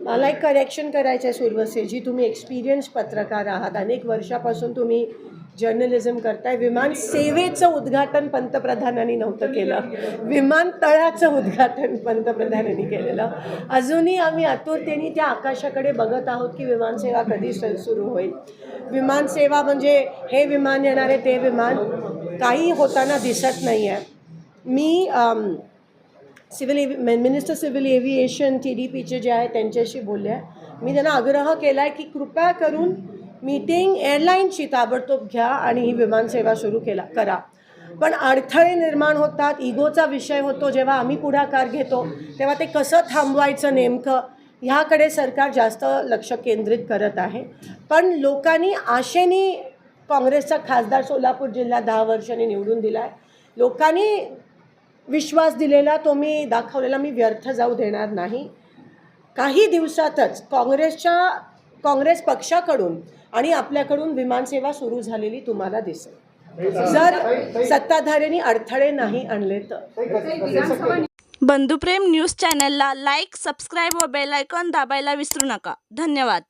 मला एक करेक्शन करायचं आहे सुरवसेजी तुम्ही एक्सपिरियन्स पत्रकार आहात. अनेक वर्षापासून तुम्ही जर्नलिझम करताय. विमान सेवेचं उद्घाटन पंतप्रधानांनी नव्हतं केलं. विमानतळाचं उद्घाटन पंतप्रधानांनी केलेलं. अजूनही आम्ही आतुरतेने त्या आकाशाकडे बघत आहोत की विमानसेवा कधी सुरू होईल. विमानसेवा म्हणजे हे विमान येणारे ते विमान काही होताना दिसत नाही आहे मी civil avi minister civil aviation T D पीचे जे आहे त्यांच्याशी बोलले आहे. मी त्यांना आग्रह केला आहे की कृपया करून मीटिंग एअरलाईनशी ताबडतोब घ्या आणि ही विमानसेवा सुरू केला करा. पण अडथळे निर्माण होतात इगोचा विषय होतो जेव्हा आम्ही पुढाकार घेतो तेव्हा ते कसं थांबवायचं नेमकं ह्याकडे सरकार जास्त लक्ष केंद्रित करत आहे. पण लोकांनी आशेने काँग्रेसचा खासदार सोलापूर जिल्हा दहा वर्षांनी निवडून दिला आहे लोकांनी विश्वास दिलेला तो मी दाखवलेला मी व्यर्थ जाऊ देणार नाही. काही दिवसातच काँग्रेसच्या काँग्रेस पक्षाकडून आणि आपल्याकडून विमानसेवा सुरू झालेली तुम्हाला दिसेल. जर सत्ताधाऱ्यांनी अडथळे नाही आणले तर. बंधुप्रेम न्यूज चॅनलला लाईक सबस्क्राईब व बेलायकॉन दाबायला विसरू नका. धन्यवाद.